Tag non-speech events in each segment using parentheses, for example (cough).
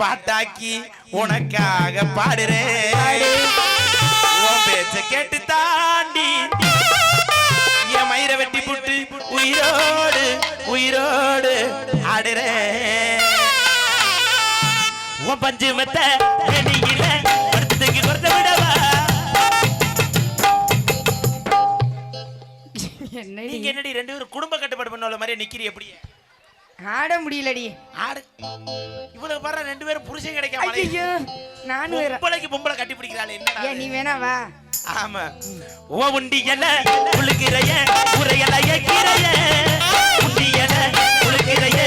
பாட்டாக்கி உனக்காக பாடுறேன். பேச்ச கேட்டு தாண்டி என் மயிரை வெட்டி புட்டு உயிரோடு உயிரோடு ஆடுறேன். உன் பஞ்சு மெத்த வெளியில படுத்துக்கு கொடுத்த விடவா? நீங்க என்னடி ரெண்டு பேரும் குடும்ப கட்டுப்பாடு பண்ண மாதிரி நிக்கிறீ எப்படி ஆட முடியலடி. ஆடு. இவ்வளவு பாரு ரெண்டு பேரும் புருஷன் கிடைக்காம ஐயோ நானும் வேற. பொம்பளைக்கு பொம்பளை கட்டி பிடிக்கிறாள் என்னடா நீ வேணா வா. ஆமா. ஓ உண்டியல உழுகிறைய உரையலைய கீரைய. உண்டியல உழுகிறைய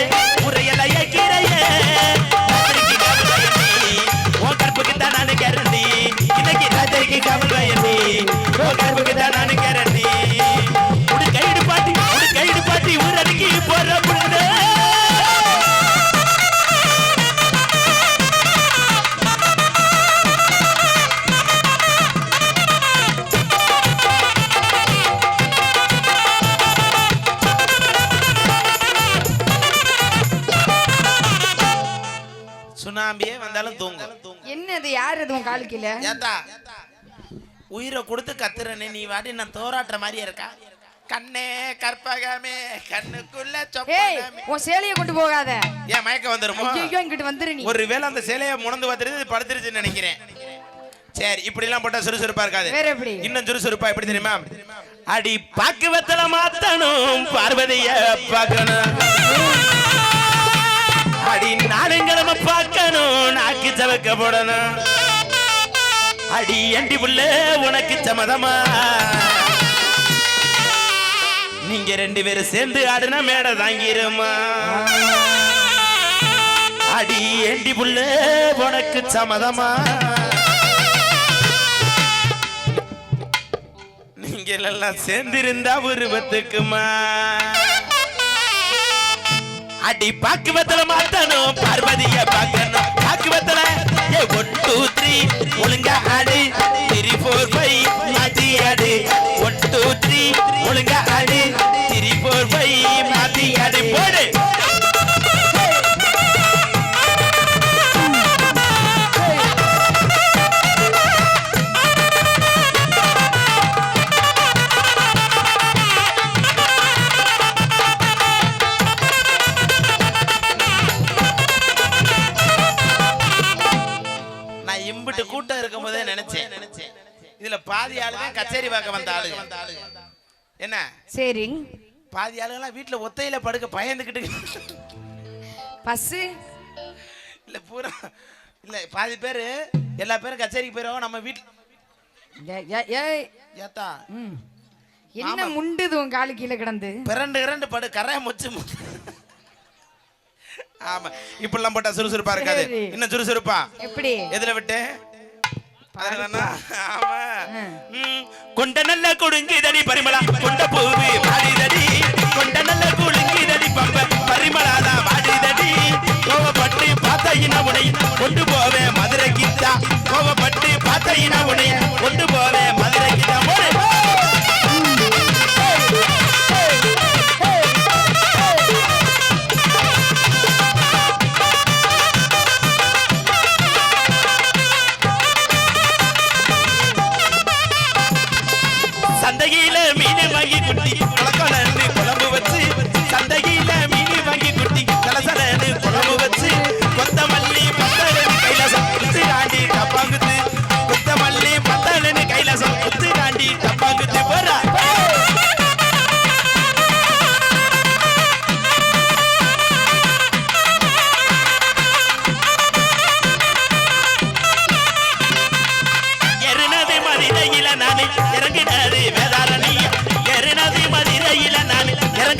ஏத்தா உயிரை கொடுத்து கத்துறனே நீ வாடி நான் தோராட்டுற மாதிரி இருக்கா? கண்ணே கற்பகமே கண்ணுக்குள்ள ஏய் சொப்பனமே. உன் சேலைய கொண்டு போகாத. ஏன் மயக்கம் வந்துருமோ? ஐயோ இங்கிட்டு வந்துரு நீ. ஒருவேளை அந்த சேலையை முணந்து பார்த்துட்டு படுத்துருச்சுன்னு நினைக்கிறேன். சரி இப்படி எல்லாம் போட்டா சுறுசுறுப்பா இருக்காது. வேற எப்படி? இன்னும் சுறுசுறுப்பா எப்படி தெரியுமா? அடி பாக்கு வெத்தல மாத்தணும் பார்வதிய பார்க்கணும். அடி நாடுங்கிழமை பார்க்கணும் நாக்கு சவக்க போடணும். அடி அண்டி புள்ள உனக்கு சமதமா நீங்க ரெண்டு பேரும் சேர்ந்து ஆடுனா மேடை தாங்கிருமா? அடி அண்டி புள்ள உனக்கு சமதமா நீங்க எல்லாம் சேர்ந்திருந்தா உருவத்துக்குமா அடி பாக்குவத்துல மாத்தணும் பார்வதிய பார்க்கணும் பாக்குவத்துல ஒன் டூ த்ரீ ஒழுங்க அடி த்ரீ ஃபோர் ஃபைவ் மாத்தி அடி ஒன் டூ த்ரீ ஒழுங்கா ஆடு த்ரீ ஃபோர் ஃபைவ் மாத்தி போடு சரி பாதி ஆளுங்கெல்லாம் வீட்டுல ஒத்தையில படுக்க பயந்துக்கிட்டு பஸ்ஸு இல்ல பூரா இல்ல பாதி பேரு எல்லா பேரும் கச்சேரிக்கு போயிடுவாங்க நம்ம வீட்டுல. ஏத்தா. என்ன முண்டுது உன் காலு கீழே கிடந்து? பிறண்டு இரண்டு படு கரைய முச்சு ஆமா. இப்படிலாம் போட்டா சுறுசுறுப்பா இருக்காது. இன்னும் சுறுசுறுப்பா? எப்படி? எதுல விட்டு? ஆமா. கொண்ட நல்ல குடுங்கிதடி பரிமளா. கொண்ட பூவி பாடிதடி. கொண்ட நல்ல குடுங்கிதடி பம்ப. பரிமளாதா பாடிதடி. கோவப்பட்டு பார்த்த இன உனை கொண்டு போவேன் மதுரை கிட்டா. கோவப்பட்டு பார்த்த இன உனை கொண்டு போவேன்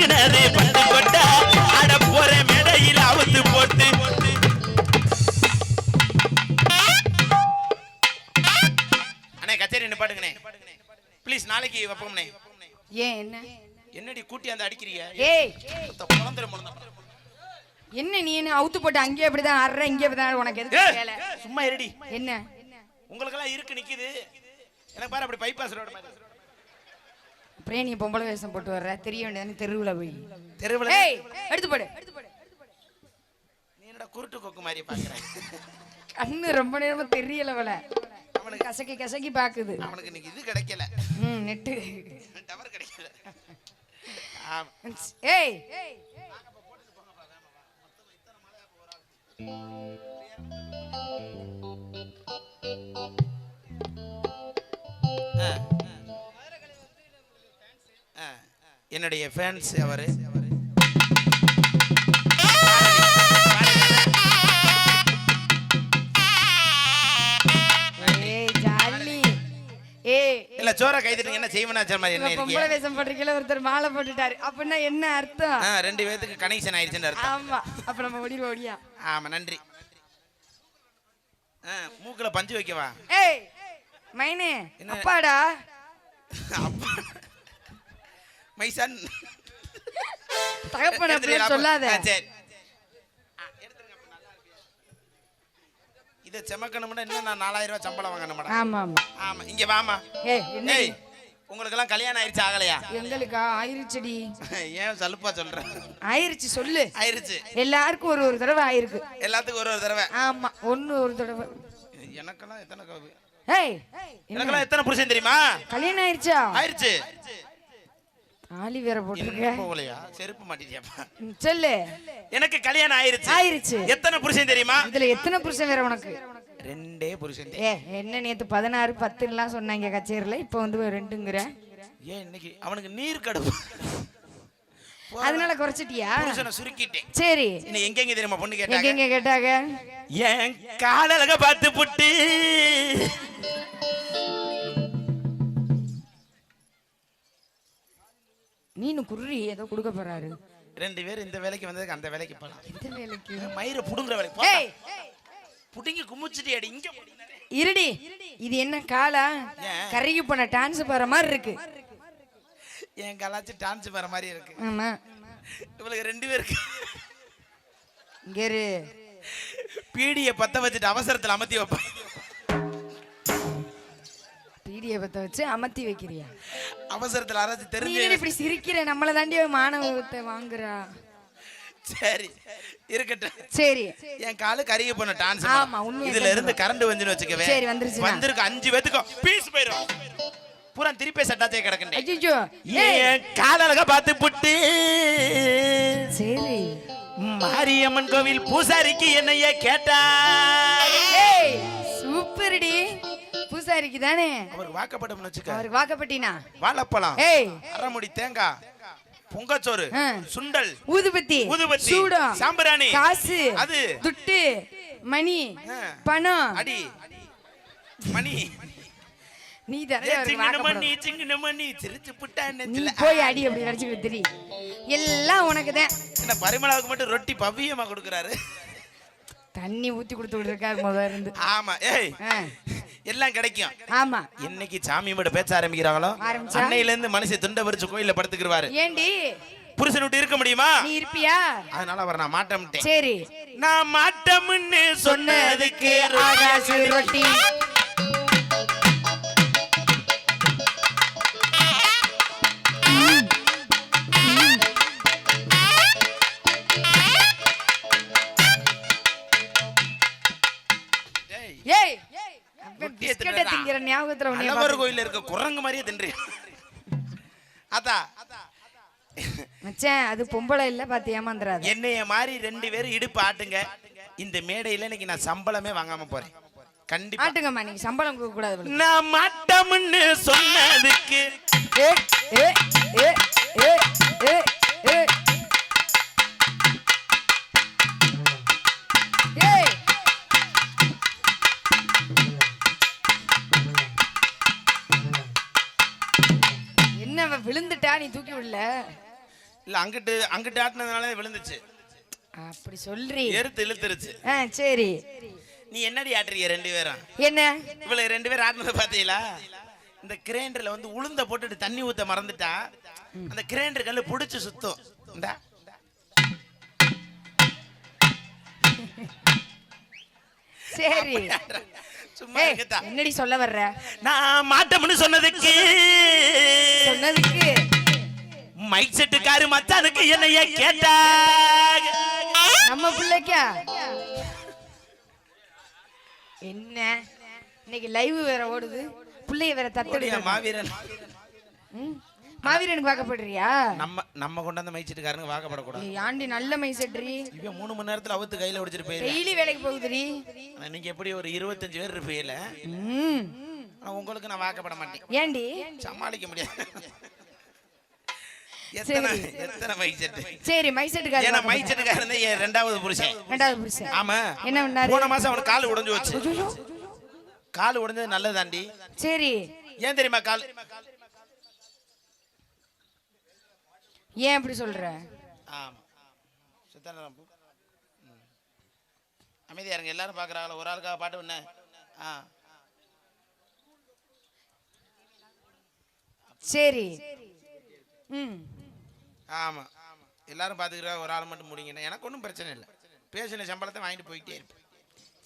நானு இறங்கினது பட்டு. கொட்ட அட போற மேடையில அவுத்து போட்டு. அண்ணே கச்சேரி நிப்பாட்டுங்கண்ணே ப்ளீஸ் நாளைக்கு வைப்போம்ண்ணே. ஏன் என்ன? என்னடி கூட்டி அந்த அடிக்கிறீங்க? ஏய். குழந்தை முழந்த என்ன நீ என்ன அவுத்து போட்டு அங்கேயே அப்படிதான் ஆடுற இங்கே அப்படிதான் உனக்கு எதுக்கு வேலை? சும்மா இருடி. என்ன? உங்களுக்கெல்லாம் இருக்கு நிக்குது. எனக்கு பாரு அப்படி பைபாஸ் ரோடு மாதிரி. அப்படியே நீ பொம்பளை வேஷம் போட்டு வர்ற தெரிய வேண்டியதானே தெருவுல போய். தெருவில்? எடுத்து போடு நீ என்னடா குருட்டு கொக்கு மாதிரி பாக்குறேன் கண்ணு ரொம்ப நேரமா தெரியல அவள. அவனுக்கு கசக்கி கசக்கி பாக்குது. அவனுக்கு இன்னைக்கு இது கிடைக்கல. ம் நெட்டு. டவர் கிடைக்கல. ஏய். ஆ. என்னுடைய ஃபேன்ஸ் அவரு. இல்ல சோற கைதிட்டு என்ன செய்வனாச்ச மாதிரி என்ன பொம்பளை வேஷம் போட்டிருக்கீல ஒருத்தர் மாலை போட்டுட்டாரு. அப்படின்னா என்ன அர்த்தம்? ரெண்டு பேத்துக்கு கனெக்ஷன் ஆயிடுச்சுன்னு அர்த்தம். ஆமா. அப்ப நம்ம ஓடிடுவோம் ஓடியா? ஆமா நன்றி. மூக்குல பஞ்சு வைக்கவா? ஏய் மைனே? அப்பாடா. (laughs) அப்பா. மைசன். தகப்பன அப்படியே சொல்லாத. சரி. இதை செமக்கணும்னா இன்னும் நான் நாலாயிரம் ரூபாய் சம்பளம் வாங்கணும் ஆமா ஆமா. ஆமா இங்க வாமா ஏய் ஏய் உங்களுக்கெல்லாம் கல்யாணம் ஆயிடுச்சு ஆகலையா? எங்களுக்கா? ஆயிருச்சுடி. (laughs) ஏன் சலுப்பா சொல்றேன் ஆயிருச்சு சொல்லு. ஆயிருச்சு. எல்லாருக்கும் ஒரு ஒரு தடவை ஆயிருக்கு. எல்லாத்துக்கும் ஒரு ஒரு தடவை. ஆமா ஒண்ணு ஒரு தடவை. எனக்கெல்லாம் எத்தனை ஏய் எனக்கெல்லாம் எத்தனை புருஷன் தெரியுமா? கல்யாணம் ஆயிருச்சா? ஆயிருச்சு. ஆலி வேற போட்டிருக்க. போகலையா செருப்பு மாட்டிட்டியாப்பா. சொல்லு. எனக்கு கல்யாணம் ஆயிருச்சு. ஆயிருச்சு. எத்தனை புருஷன் தெரியுமா? இதுல எத்தனை புருஷன் வேற உனக்கு? ரெண்டே புருஷன் ஏ என்ன நேத்து பதினாறு பத்துலாம் சொன்னாங்க கச்சேரியில இப்ப வந்து ரெண்டுங்கிற. ஏன் இன்னைக்கு? அவனுக்கு நீர் கடுப்பு. அதனால குறைச்சிட்டியா? புருஷனை சுருக்கிட்டேன். சரி. இன்னும் எங்கெங்க தெரியுமா பொண்ணு கேட்டாங்க? எங்க கேட்டாங்க? என் காலழக பார்த்து புட்டு. நீனு குருரி ஏதோ கொடுக்க போறாரு. ரெண்டு பேரும் இந்த வேலைக்கு வந்ததுக்கு அந்த வேலைக்கு போலாம். எந்த வேலைக்கு? மயிரை புடுங்குற வேலைக்கு போ. ஏய் புடுங்கி குமிச்சிட்டு அடி இங்க இருடி இது என்ன காலா? கருகி போன டான்ஸ் போற மாதிரி இருக்கு. என் கலாச்சி டான்ஸ் வர மாதிரி இருக்கு. ஆமா. இவளுக்கு ரெண்டு பேருக்கு இங்க இரு. பீடியை பத்த வச்சுட்டு அவசரத்துல அமர்த்தி வைப்பேன் பீடிய பத்த வச்சு அமர்த்தி வைக்கிறியா? அவசரத்துல அரைச்சு நீ தெரிஞ்சு இப்படி சிரிக்கிற? நம்மள தாண்டி மாணவத்தை வாங்குறா. சரி இருக்கட்டும். சரி. என் காலு கருகி போன டான்ஸ் ஆமா, உண்மையா இதுல இருந்து கரண்ட் வந்துன்னு வச்சுக்கவே சரி, வந்துருச்சுன்னா. வந்திருக்கு அஞ்சு பேத்துக்கும். பீஸ் போயிரும். பூரா திருப்பி செட்டாச்சே கிடக்கண்டே ஏய். ஏன் காலழக பார்த்து புட்டு. சரி. மாரியம்மன் கோவில் பூசாரிக்கு என்னைய கேட்டா சூப்பர்டி. பூசாரிக்கு தானே அவர் வாக்கப்படும் வச்சுக்க. அவருக்கு வாக்கப்பட்டினா? வாழைப்பழம் ஏய். அரைமுடி தேங்காய் பொங்கச்சோறு. சுண்டல் ஊதுபத்தி ஊதுபத்தி, சூடம் சாம்பிராணி, காசு அது. துட்டு மணி. பணம். அடி மணி. நீ அவருக்கு போய் அடி அப்படி நடிச்சுக்கிட்டு திரி எல்லாம் உனக்கு தான் என்ன பரிமளாவுக்கு மட்டும் ரொட்டி பவ்யமா கொடுக்குறாரு. தண்ணி ஊத்தி கொடுத்து இருக்காரு முத இருந்து. ஆமா ஏய் எல்லாம் கிடைக்கும். ஆமா. என்னைக்கு சாமி மட்டும் பேச ஆரம்பிக்கிறாங்களோ? அன்னையில இருந்து மனுஷன் துண்டை பறிச்சு கோயில்ல படுத்துக்கிருவாரு. ஏண்டி? புருஷன் விட்டு இருக்க முடியுமா? நீ இருப்பியா? அதனால அவர் நான் மாட்டேன்ட்டேன் சரி. நான் மாட்டம்னு சொன்னதுக்கு ஆகாசு ரொட்டி. இருக்க குரங்கு மாதிரியே தின்றி அதா. மச்சான் அது பொம்பளை இல்ல பாத்து ஏமாந்துறாத. என்னைய மாதிரி ரெண்டு பேரும் இடுப்பு ஆட்டுங்க. இந்த மேடையில இன்னைக்கு நான் சம்பளமே வாங்காம போறேன். கண்டிப்பா. ஆட்டுங்கம்மா நீங்க சம்பளம் கொடுக்க கூடாது. நான் மாட்டம்னு சொன்னதுக்கு. ஏ ஏ ஏ ஏ ஏ விழுந்துட்டா நீ தூக்கி விடல? இல்ல அங்கிட்டு அங்கிட்டு ஆட்டினதுனால விழுந்துச்சு. அப்படி சொல்றி. எருத்து இழுத்துருச்சு. சரி. நீ என்னடி ஆட்டுறீங்க ரெண்டு பேரும்? என்ன? இவ்வளவு ரெண்டு பேரும் ஆட்டினது பாத்தீங்களா இந்த கிரைண்டர்ல வந்து உளுந்த போட்டுட்டு தண்ணி ஊத்த மறந்துட்டா. அந்த கிரைண்டர் கல்லு புடிச்சு சுத்தும். இந்தா. சரி. சும்மா என்னடி சொல்ல வர்ற? நான் மாட்டம்னு சொன்னதுக்கு. சொன்னதுக்கு. மைக் செட்டுக்காரு மச்சானுக்கு என்னைய கேட்டாங்க நம்ம பிள்ளைக்கா? என்ன? இன்னைக்கு லைவ் வேற ஓடுது. பிள்ளைய வேற தத்தெடுக்க மாவீரன்? மாவீரனுக்கு வாக்கப்படுறியா நம்ம நம்ம கொண்டாந்து மைச்சிட்டுக்காரங்க வாக்கப்படக்கூடாது. ஏய், ஆண்டி நல்ல மை செட்ரி இவன் மூணு மணி நேரத்துல அவுத்து கையில ஒடிச்சிட்டு போயிரு டெய்லி வேலைக்கு போகுதுடி. ஆனா நீங்க எப்படி ஒரு இருபத்தஞ்சு பேர். ஆனா உங்களுக்கு நான் வாக்கப்பட மாட்டேன். ஏண்டி? சமாளிக்க முடியாது எத்தனை எத்தனை மைக் செட்டு சரி. மை செட்டுக்கார ஏன்னா மைக் செட்டுக்காரன் தான் ரெண்டாவது புருஷன். ரெண்டாவது புருஷன். ஆமா. என்ன பண்ணாரு? போன மாசம் அவனுக்கு கால் உடைஞ்சு வச்சு கால் உடைஞ்சது நல்லதாண்டி. சரி. ஏன் தெரியுமா கால்? ஏன் இப்படி சொல்ற? ஆமா. சுத்தரம் பூ. ம். அமைதியா இருங்க எல்லாரும் பாக்குறாங்களா. ஒரு ஆளுக்காக பாட்டு என்ன ஆ. சரி. ம். ஆமா. எல்லாரும் பாத்துக்கிறா ஒரு ஆள் மட்டும் முடிங்கண்ணா. எனக்கு ஒன்றும் பிரச்சனை இல்லை. பேசின சம்பளத்தை வாங்கிட்டு போயிட்டே இருப்பேன்.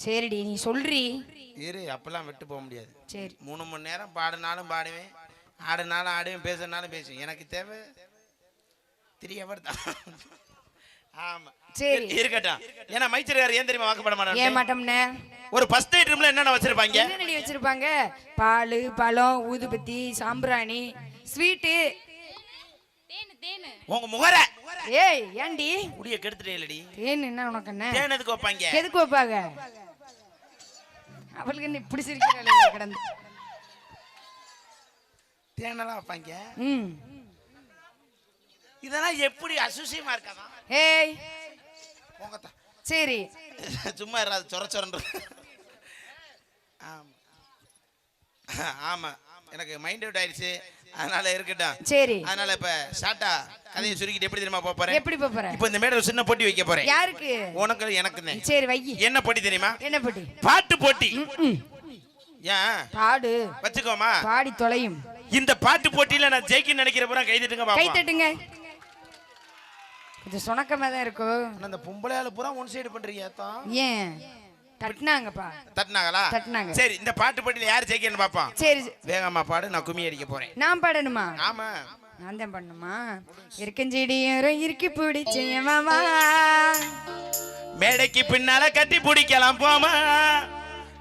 சரிடி நீ சொல்றி. இரு அப்பெல்லாம் விட்டு போக முடியாது. சரி. மூணு மணி நேரம் பாடினாலும் பாடுவேன். ஆடுனாலும் ஆடுவேன் பேசுனாலும் பேசுவேன். எனக்கு தேவை த்ரீ ஹவர் தான். ஆமா. சரி. இரு- இருக்கட்டும். ஏன்னா மைச்சரியார் ஏன் தெரியுமா வாக்கப்பட ஏன் மாட்டேன் மாட்டோம்னே? ஒரு ஃபர்ஸ்ட் ஐட்டம்ல என்னென்ன வச்சிருப்பாங்க? என்னடி வச்சிருப்பாங்க? பால் பழம் ஊதுபத்தி சாம்பிராணி ஸ்வீட்டு உங்க முகர. ஏய் ஏண்டி முடிய கெடுத்துட்டே இல்லடி. தேன் என்ன உனக்கு என்ன? தேன் எதுக்கு வைப்பாங்க? எதுக்கு வைப்பாங்க? அவளுக்கு என்ன இப்படி சிரிக்கிறாளே கிடந்து? தேனெல்லாம் வைப்பாங்க? ம். இதெல்லாம் எப்படி அசுசியமா இருக்காதான் ஏய். சரி. சும்மா இராது சொர சொரன்ற. ஆமா. ஆமா. எனக்கு மைண்ட் அவுட் ஆயிடுச்சு. அதனால இருக்கட்டும். சரி. அதனால இப்ப ஷார்ட்டா கதையை சுருக்கிட்டு எப்படி தெரியுமா போறேன்? எப்படி போற இப்போ இந்த மேடை ஒரு சின்ன போட்டி வைக்க போறேன். யாருக்கு? உனக்கு எனக்கு சரி வை. என்ன போட்டி தெரியுமா? என்ன போட்டி? பாட்டு போட்டி. ம். ஏன்? பாடு. வச்சுக்கோமா. பாடி தொலையும். இந்த பாட்டு போட்டியில நான் ஜெயிக்க நினைக்கிற பூரா கை தட்டுங்க கை பாப்போம் தட்டுங்க. கொஞ்சம் சுணக்கமா தான் இருக்கும். இந்த பொம்பளையால பூரா ஒன் சைடு பண்றீங்க ஏன்? தட்டினாங்கப்பா. தட்டினாங்களா? தட்டுனாங்க. சரி இந்த பாட்டு போட்டியில யார் ஜெயிக்கன்னு பாப்போம். சரி வேகமா பாடு நான் கும்மி அடிக்க போறேன். நான் பாடணுமா? ஆமா நான் தான் பண்ணுமா இருக்கஞ்செடி இறுக்கி பிடிச்சேன் மாமா மேடைக்கு பின்னால கட்டி பிடிக்கலாம் போமா.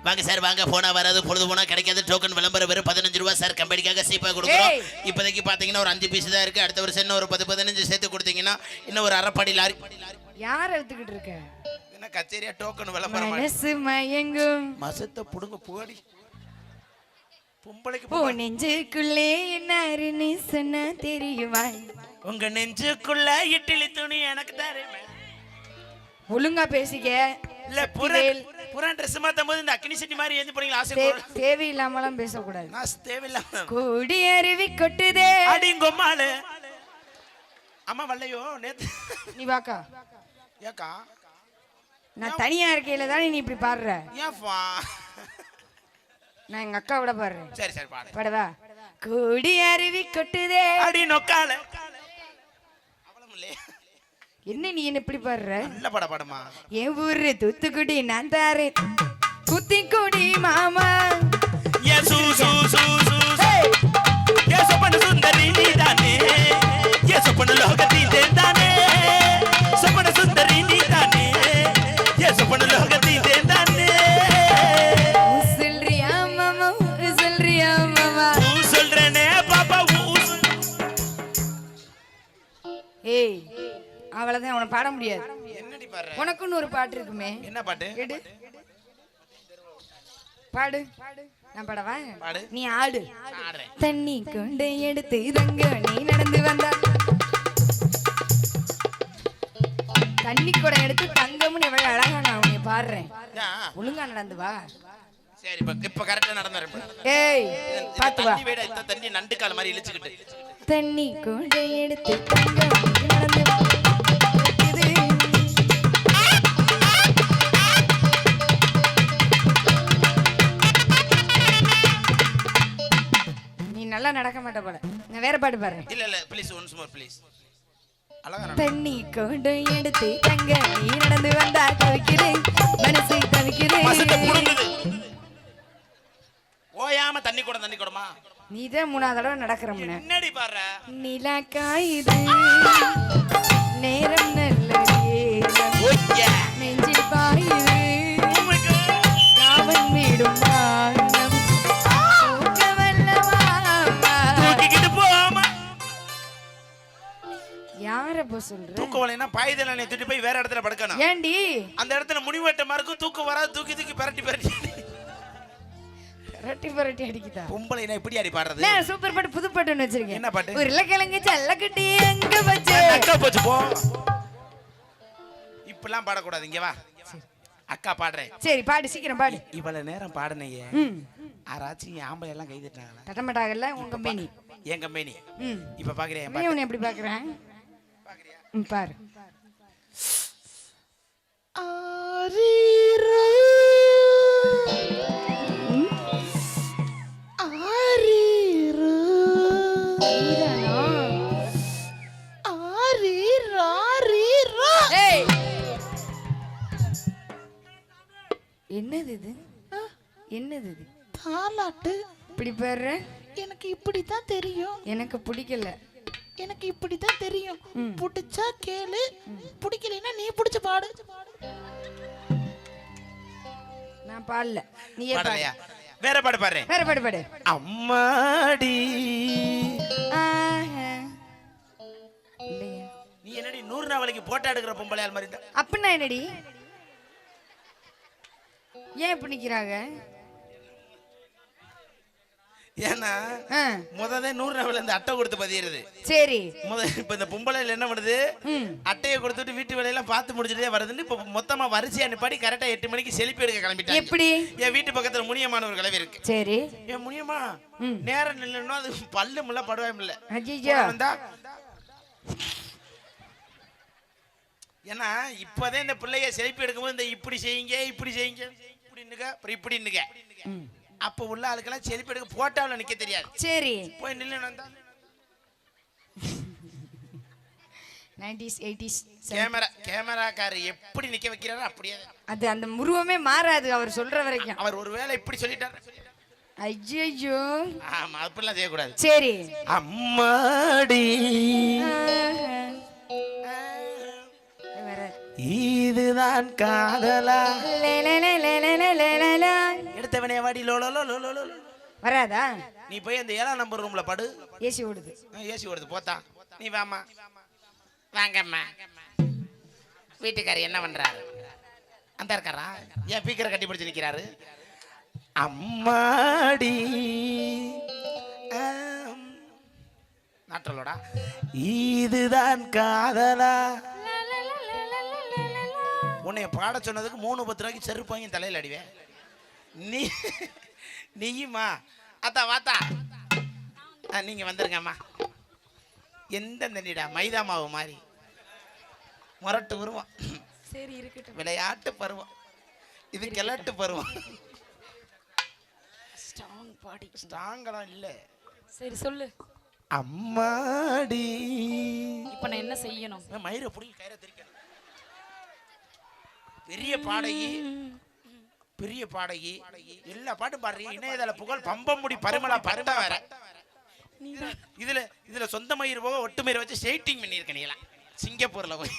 வாங்க சார் வாங்க. போனா வராது பொழுது போனா கிடைக்காது. டோக்கன் விளம்பரம் வெறும் பதினஞ்சு ரூபா சார். கம்பெனிக்காக சீப்பா கொடுக்குறோம். இப்போதைக்கு பாத்தீங்கன்னா ஒரு அஞ்சு பீஸ் தான் இருக்கு. அடுத்த வருஷம் இன்னும் ஒரு பத்து பதினஞ்சு சேர்த்து கொடுத்தீங்கன்னா இன்னும் ஒரு அரைப்படி லாரி யார் எடுத்துக்கிட்டு இருக்க? என்ன கச்சேரியா டோக்கன் விளம்பரம் மனசு மயங்கும். மசத்தை புடுங்க போடி. பொம்பளைக்கு போ நெஞ்சுக்குள்ளே என்னாருன்னு சொன்னா தெரியுமா உங்க நெஞ்சுக்குள்ள இட்லி துணி எனக்கு தருமே. ஒழுங்கா பேசிக்க. இல்ல புறன் புறன் ட்ரெஸ் மாத்தும் போது இந்த அக்னி செட்டி மாதிரி எழுந்து போறீங்களா? ஆசை தேவையில்லாமலாம் பேசக்கூடாது. நான் தேவையில்லாம. கூடி அருவி கொட்டுதே. அடிங்கொம்மாளு. அம்மா வல்லையோ நேத்து நீ வாக்கா. ஏக்கா. நான் தனியா இருக்கையில தானே நீ இப்படி பாடுற? ஏன்ப்பா நான் எங்க அக்காவோட பாடுறேன். சரி சரி பாடு. பாடவா? கூடி அருவி கொட்டுதே. அடி நொக்கால. என்ன நீ என்ன இப்படி பாடுற? நல்ல பட படமா. என் ஊரு தூத்துக்குடி நான் தாரேன் குத்திக்குடி மாமா. ஏ சூ சூ சூ சூ ஏ சொப்பன சுந்தரி ஏ சொப்பன லோகத்தி தேந்தானே சொப்பன சுந்தரி நீதானே ஏ சொப்பன லோகத்தி தேந்தானே. சொல்றியா மாமா சொல்றியா மாமா ஊ சொல்றேனே பாப்பா ஊ சொல்- ஏய் அவ்வளவுதான் உன பாட முடியாது. உனக்குன்னு ஒரு பாட்டு இருக்குமே. என்ன பாட்டு? எடு. பாடு. நான் பாடவா? பாடு. நீ ஆடு. தண்ணி கொண்டு எடுத்து தங்க நீ நடந்து வந்தா. தண்ணி குடம் எடுத்து தங்கம்னு எவ்வளவு அழகா நான் உன்னை பாடுறேன்? ஒழுங்கா நடந்து வா. சரி இப்ப இப்ப கரெக்டா நடந்துறேன் ஏய் பாத்து வா. தண்ணி வீட இந்த தண்ணி நண்டு கால் மாதிரி இழுச்சுக்கிட்டு. தண்ணி கொண்டு எடுத்து தங்கம் நீ நடந்து நீ நல்லா நடக்க மாட்ட போல. நான் வேற பாட்டு பாடுறேன். இல்ல இல்ல ப்ளீஸ் ஒன்ஸ் மோர் ப்ளீஸ். தண்ணி கொண்டு எடுத்து தங்க நீ நடந்து வந்தா தவிக்குது மனசு புடுங்குது ஓயாம தண்ணி கூட தண்ணி கூடமா. நீ தான் மூணாவது தடவை நடக்கிற முன்ன. என்னடி பாடுற? நிலா காயுது. நேரம் நல்ல ஓகே நெஞ்சில் போ சொல்ற? தூக்க வரலைன்னா பாய்தல நீ தூக்கி போய் வேற இடத்துல படுக்கணும். ஏண்டி அந்த இடத்துல முடிவெட்டமா இருக்கும் தூக்கம் வராது தூக்கி தூக்கி பரட்டி பரட்டி. ரட்டி பரட்டி அடிக்குதா? பொம்பளை என்ன இப்படி அடி பாடுறது? நான் சூப்பர் பாட்டு புது பாட்டுன்னு வச்சிருக்கேன். என்ன பாட்டு? உருளைக்கிழங்கு ஜல்லக்கட்டி எங்க வச்சு? அக்கா போச்சு போ. இப்பெல்லாம் பாடக்கூடாது இங்க வா. அக்கா பாடுறேன். சரி பாடு சீக்கிரம் பாடு. இவ்வளவு நேரம் பாடுனையே. யாராச்சும் ஆம்பளை எல்லாம் கை தட்டினாங்களா? தட்டமாட்டாகல்ல உங்க கம்பெனி என் கம்பெனி இப்ப பாக்குறேன் எப்படி பாக்குறேன் பாரு! என்னது இது? என்னது இது? தாலாட்டு. இப்படி பாடுற எனக்கு இப்படித்தான் தெரியும். எனக்கு பிடிக்கல. எனக்கு இப்படித்தான் தெரியும். பிடிச்சா கேளு. பிடிக்கலைன்னா நீ பிடிச்ச பாடு. நான் பாடல. நீயே பாடு. வேற பாடு பாடுறேன். வேற பாடு பாடு. அம்மாடி. நீ என்னடி நூறு நாளைக்கு போட்டோ எடுக்கிற பொம்பளையால் மாதிரி? அப்படின்னா என்னடி? ஏன் இப்படி நிக்கிறாங்க? ஏன்னா முதல்ல நூறு நாவல இந்த அட்டை கொடுத்து பதியிறது. சரி. முத இப்ப இந்த பொம்பளைல என்ன பண்ணுது? அட்டையை கொடுத்துட்டு வீட்டு வேலையெல்லாம் பார்த்து முடிச்சுட்டே வருதுன்னு இப்ப மொத்தமா வரிசையா நிப்பாடி கரெக்டா எட்டு மணிக்கு செல்ஃபி எடுக்க கிளம்பிட்டாங்க. எப்படி? என் வீட்டு பக்கத்துல முனியமான ஒரு கிளவி இருக்கு. சரி. என் முனியமா. நேரம் நில்லுன்னா அது பல்லு முல்ல. படுவாயும் இல்ல வந்தா? ஏன்னா இப்பதான் இந்த பிள்ளைய செல்ஃபி எடுக்கும்போது இந்த இப்படி செய்யுங்க இப்படி செய்யுங்க. இப்படி நிக்க அப்புறம் இப்படி நிக்க. அப்ப உள்ள ஆளுக்கெல்லாம் செல்ஃபி எடுக்க போட்டாவில் நிக்க தெரியாது. சரி. போய் நில்லு நைன்டிஸ் எயிட்டிஸ் கேமரா கேமராக்காரர் எப்படி நிக்க வைக்கிறாரோ அப்படியே. அது அந்த உருவமே மாறாது அவர் சொல்ற வரைக்கும். அவர் ஒருவேளை இப்படி சொல்லிட்டாரு. ஐயோ ஆமா அப்படிலாம் செய்யக்கூடாது. சரி. அம்மாடி. இதுதான் காதலா. பெத்தவனே வாடி லோ லோ வராதா? நீ போய் அந்த ஏழாம் நம்பர் ரூம்ல படு. ஏசி ஓடுது. ஏசி ஓடுது போத்தா. நீ வாமா வாங்கம்மா. வீட்டுக்காரர் என்ன பண்றாரு? அந்த இருக்காரா? ஏன் பீக்கரை கட்டி பிடிச்சு நிக்கிறாரு? அம்மாடி. நாட்டலோடா இதுதான் காதலா. உன்னை பாட சொன்னதுக்கு மூணு பத்து ரூபாய்க்கு செருப்பாங்க தலையில் அடிவேன். நீ நீயுமா? அத்தா வாத்தா. ஆ, நீங்க வந்துருங்கம்மா. எந்த தண்ணிடா மைதா மாவு மாதிரி. முரட்டு பருவம். சரி இருக்கட்டும். விளையாட்டு பருவம். இது கிழட்டு பருவம். ஸ்ட்ராங் பாடி ஸ்ட்ராங்கெல்லாம் இல்ல. சரி சொல்லு. அம்மாடி. இப்ப நான் என்ன செய்யணும்? மயிரை புடிங்கி கயிறை திரிக்கணும் பெரிய பாடகி பெரிய பாடகி எல்லா பாட்டும் பாடுறீங்க இணையதள புகழ் பம்பமுடி பரிமளா பரட்டா வேற. இதுல இதுல சொந்த மயிர் போக ஒட்டு மயிர் வச்சு ஷேட்டிங் பண்ணியிருக்கேன் நீலாம் சிங்கப்பூர்ல போய்.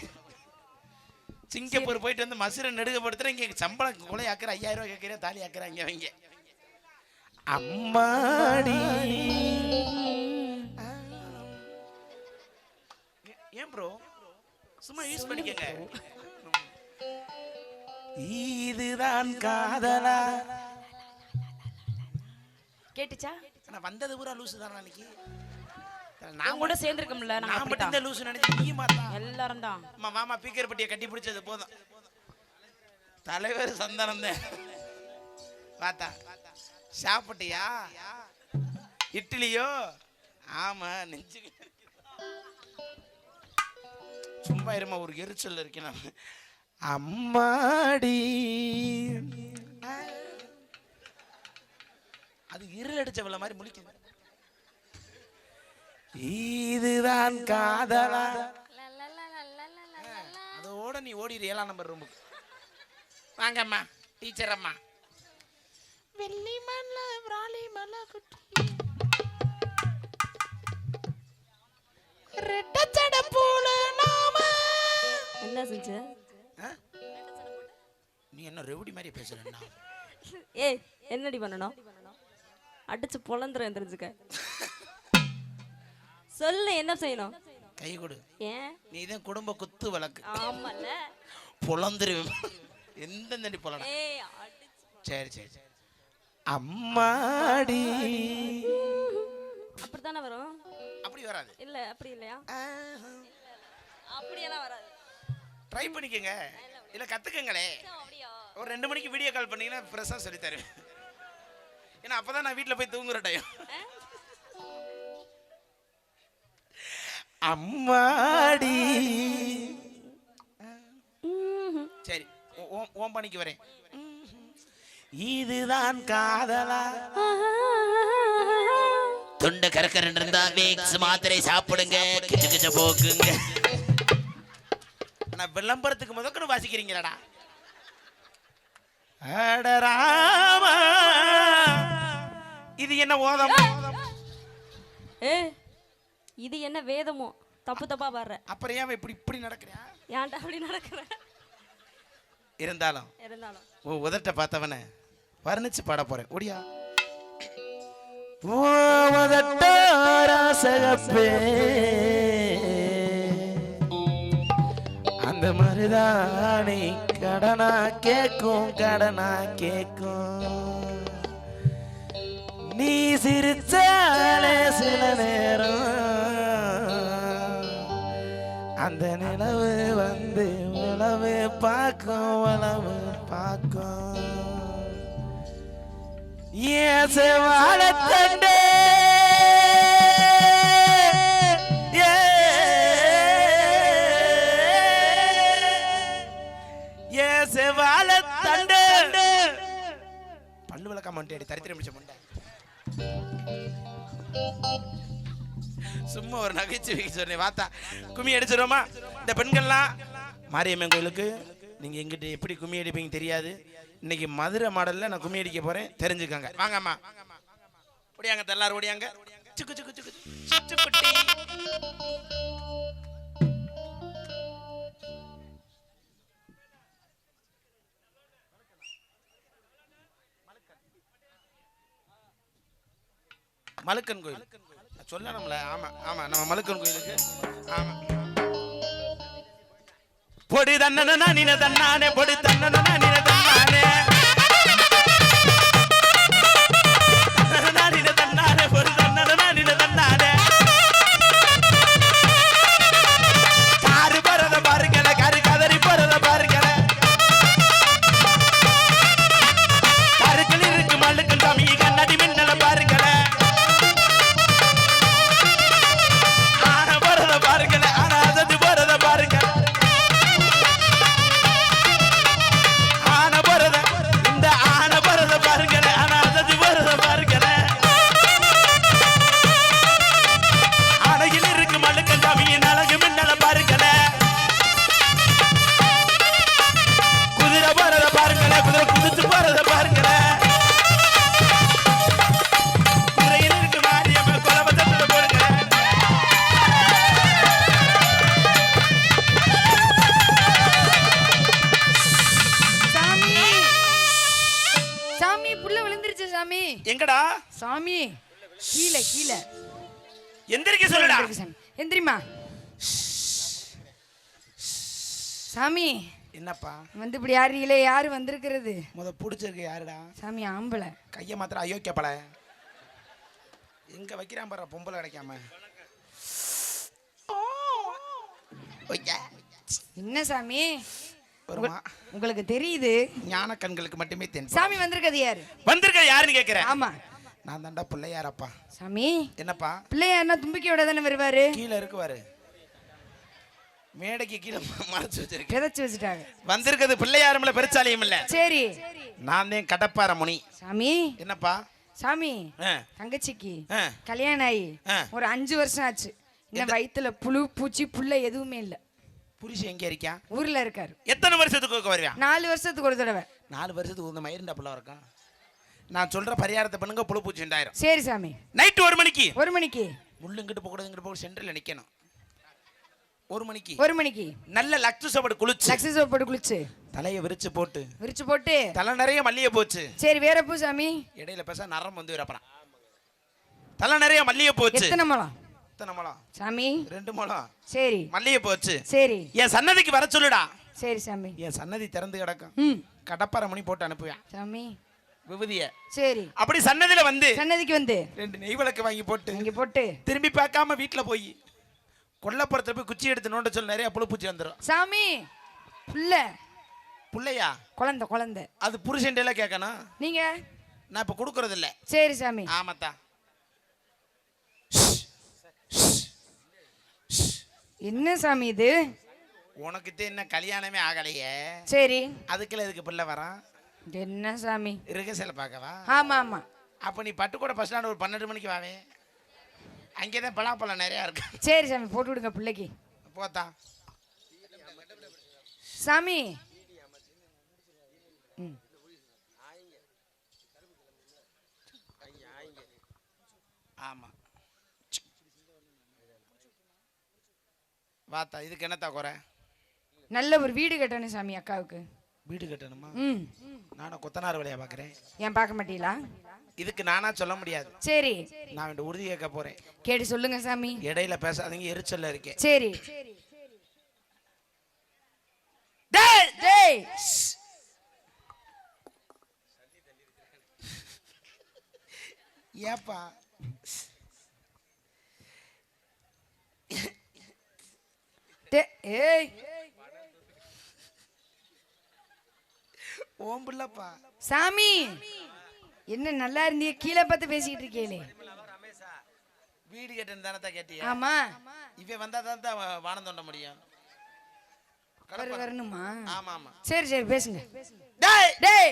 சிங்கப்பூர் போயிட்டு வந்து மசுரை நெடுகப்படுத்துற இங்க சம்பளம் கொலை ஆக்குற ஐயாயிரம் ரூபாய் கேட்கிற தாலி ஆக்குறாங்க அவங்க அம்மாடி. ஏன் ப்ரோ சும்மா யூஸ் பண்ணிக்கங்க. இதுதான் காதலா. கேட்டுச்சா? நான் வந்தது பூரா லூசு தான் அன்னைக்கு. நான் கூட சேர்ந்துருக்கோம்ல நான் மட்டும் இந்த லூசு நினைச்சு நீ மாத்தா எல்லாரும் தான் அம்மா மாமா பீக்கர் பட்டியை கட்டி பிடிச்சது போதும். தலைவர் சந்தானம் தான். பார்த்தா சாப்பிட்டியா? இட்லியோ? ஆமா நெஞ்சு சும்மா இருமா ஒரு எரிச்சல் இருக்கேன் நான் அம்மாடி. அது இருள் அடிச்சவள மாதிரி முழிக்குது. இதுதான் காதலா. அதோட நீ ஓடிடு ஏழாம் நம்பர் ரூமுக்கு வாங்கம்மா டீச்சர் அம்மா. வெள்ளி மலை விராலி மலை குட்டி. ரெட்ட சட போல நாம. என்ன செஞ்ச? நீ என்ன ரெவடி மாதிரி பேசுறேன்னா? ஏய் என்னடி பண்ணணும்? அடிச்சு பொழந்துரும் தெரிஞ்சுக்க. சொல்லு என்ன செய்யணும்? கை கொடு. ஏன்? நீ தான் குடும்ப குத்து வழக்கு. ஆமால பொழந்துருவேன் எந்த நடி அடிச்சு சரி சரி சரி. அம்மாடி. அப்படித்தானே வரும்? அப்படி வராது. இல்ல அப்படி இல்லையா? அப்படியெல்லாம் வராது. ட்ரை பண்ணிக்கங்க. இல்ல கத்துக்கங்களே. ஒரு ரெண்டு மணிக்கு வீடியோ கால் பண்ணீங்கன்னா ஃப்ரெஷ்ஷாக சொல்லி தருவேன் ஏன்னா அப்பதான் நான் வீட்டில் போய் தூங்குற டைம் அம்மாடி. சரி ஓம் பணிக்கு வரேன். இதுதான் காதலா. தொண்டை கரக்கரன் இருந்தா வேக்ஸ் மாத்திரை சாப்பிடுங்க. கிச்சு கிச்ச போக்குங்க. நான் விளம்பரத்துக்கு முதக்கணும் வாசிக்கிறீங்களாடா? அடராமா இது என்ன ஓதம்? ஏ இது என்ன வேதமோ? தப்பு தப்பா பாடுற. அப்புறம் ஏன் அவன் இப்படி இப்படி நடக்கிறா? ஏன்டா அப்படி நடக்கிற? இருந்தாலும் இருந்தாலும். ஓ உதட்ட பார்த்தவன வர்ணிச்சு பாட போறேன். ஒடியா ஓ உதட்ட ராசகப்பே. இந்த மருதாணி கடனா கேக்கும் கடனா கேக்கும். நீ சிரிச்சாலே சில நேரம் அந்த நிலவு வந்து உழவு பார்க்கும் உழவு பார்க்கும். ஏன் வாழத்தண்டே பல்லு விளக்க தரித்திரம் பிடிச்ச முண்டை சும்மா ஒரு நகைச்சுவைக்கு சொன்னேன் வாத்தா கும்மி அடிச்சிடுவோமா இந்த பெண்கள்லாம் மாரியம்மன் கோயிலுக்கு நீங்க எங்கிட்ட எப்படி கும்மி அடிப்பீங்க தெரியாது இன்னைக்கு மதுரை மாடல்ல நான் கும்மி அடிக்க போறேன் தெரிஞ்சுக்கோங்க வாங்கம்மா ஓடியாங்க எல்லாரும் ஓடியாங்க சுக்கு சுக்கு சுக்கு சுக்குட்டி மலுக்கன் கோயில். சொல்லணும்ல ஆமா ஆமா நம்ம மலுக்கன் கோயிலுக்கு ஆமா. பொடி தன்னன நின பொடி தன்னன நின. சாமி. என்னப்பா? வந்து இப்படி யாரிகளே யாரு வந்திருக்கிறது? முத புடிச்சிருக்கு யாருடா? சாமி ஆம்பளை. கைய மாத்திரம் அயோக்கிய பல எங்க வைக்கிறான் பாரு பொம்பளை கிடைக்காம. என்ன சாமி? உங்களுக்கு தெரியுது. ஞான கண்களுக்கு மட்டுமே தென் சாமி வந்திருக்கிறது யாரு? வந்திருக்க யாருன்னு கேக்குறேன் ஆமா. நான் தாண்டா பிள்ளையாரப்பா. சாமி. என்னப்பா? பிள்ளையாருன்னா தும்பிக்கையோட தானே வருவாரு? கீழே இருக்குவாரு. மேடைக்கு கீழே மறைச்சு வச்சிருக்கேன். விதைச்சு வச்சுட்டாங்க. வந்திருக்கிறது பிள்ளையாருமில்ல பெருச்சாலியும் இல்ல. சரி. நான் தான் கடப்பார முனி. சாமி. என்னப்பா? சாமி ஆ, தங்கச்சிக்கு ஆ. கல்யாணம் ஆகி ஆ. ஒரு அஞ்சு வருஷம் ஆச்சு. இன்னும் வயித்துல புழு பூச்சி புள்ள எதுவுமே இல்ல. புருஷன் எங்க இருக்கான் ஊர்ல இருக்காரு. எத்தனை வருஷத்துக்கு வருவான் நாலு வருஷத்துக்கு ஒரு தடவை. நாலு வருஷத்துக்கு இந்த மயிருண்டா பிள்ளை இருக்கும் நான் சொல்ற பரிகாரத்தை பண்ணுங்க புழு பூச்சி உண்டாயிரம். சரி சாமி. நைட்டு ஒரு மணிக்கு? ஒரு மணிக்கு. முள்ளுங்கிட்டு போக கூடாதுங்கிட்டு போக சென்டர்ல நிக்கணும். ஒரு மணிக்கு. ஒரு மணிக்கு. நல்ல லக்ஸு சாப்பாடு குளிச்சு. லக்ஸி சோப் போட்டு குளிச்சு. தலையை விரிச்சு போட்டு. விரிச்சு போட்டு. தலை நிறைய மல்லிகை போச்சு. சரி வேற பூ சாமி. இடையில பேச நரம் வந்து வரப்பறான் தலை நிறைய மல்லிகை போச்சு. எத்தனை முழம் எத்தனை முழம் சாமி. ரெண்டு முழம் சரி. மல்லிகை போச்சு. சரி. என் சன்னதிக்கு வர சொல்லுடா. சரி சாமி. என் சன்னதி திறந்து கிடக்கும். ம். கடப்பார மணி போட்டு அனுப்புவேன். சாமி. விபூதிய. சரி. அப்படி சன்னதியில வந்து சன்னதிக்கு வந்து. ரெண்டு நெய் விளக்கு வாங்கி போட்டு இங்க போட்டு. திரும்பி பார்க்காம வீட்டுல போய். கொல்லப்புறத்துல போய் குச்சி எடுத்து நோண்ட சொல்ல நிறைய புழு பூச்சி வந்துடும் சாமி புள்ள. புள்ளையா? குழந்தை குழந்தை. அது புருஷன்டெல்லாம் கேட்கணும் நீங்க? நான் இப்ப கொடுக்கறது இல்ல சரி சாமி. ஆமாத்தா. என்ன சாமி இது? உனக்கிட்ட என்ன கல்யாணமே ஆகலையே. சரி. அதுக்குள்ள இதுக்கு பிள்ளை வரான் என்ன சாமி? இருக்க சில பார்க்கவா? ஆமா ஆமா. அப்ப நீ பட்டுக்கூட பஸ் ஸ்டாண்ட் ஒரு பன்னெண்டு மணிக்கு வாவே. அங்கே தான் பலாப்பழம் நிறையா இருக்கு. சரி சாமி போட்டு விடுங்க பிள்ளைக்கு. போத்தா. சாமி. ம். ஆமா. வாத்தா இதுக்கு என்னத்தா குறை? நல்ல ஒரு வீடு கட்டணும் சாமி அக்காவுக்கு. வீடு கட்டணுமா? ம். நானும் கொத்தனார் வேலையா பார்க்குறேன் ஏன் பார்க்க மாட்டீங்களா? இதுக்கு நானா சொல்ல முடியாது. சரி. நான் இந்த உறுதி கேட்க போறேன். கேட்டு சொல்லுங்க சாமி. இடையில பேசாதீங்க எரிச்சல்ல இருக்கேன் சரி. டேய்! டேய். ஏப்பா. டே- ஏய். ஓம்புள்ளப்பா. சாமி. என்ன நல்லா இருந்தீங்க கீழே பார்த்து பேசிக்கிட்டு இருக்கீங்களே வீடு கட்டணும் தானே கேட்டியா? ஆமா. இவன் வந்தா தான் தான் வானம் தோண்ட முடியும். வரணுமா? ஆமா ஆமா. சரி சரி பேசுங்க. டேய்! டேய்!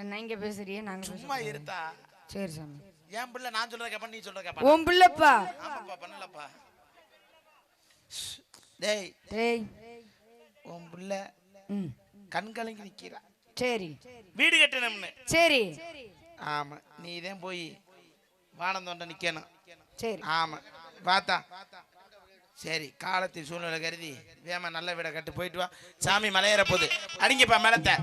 நான் இங்க பேசுறியே நாங்க சும்மா. இருத்தா சரி சாமி என் பிள்ளை நான் சொல்றத கேப்பா நீ சொல்றத கேப்பா. உன் பிள்ளைப்பா? ஆமாப்பா பண்ணலப்பா. டேய். டேய். உன் பிள்ளை கண் கலங்கி நிக்கிறா. சரி. வீடு கட்டணும்னு சரி. ஆமா நீ தான் போய் வானம் தோண்ட நிக்கணும். சரி. ஆமா பார்த்தா சரி காலத்தின் சூழ்நிலை கருதி வேமா நல்ல வீடை கட்டு போயிட்டு வா. சாமி மலையேற போகுது. அடிங்கப்பா மேலத்தை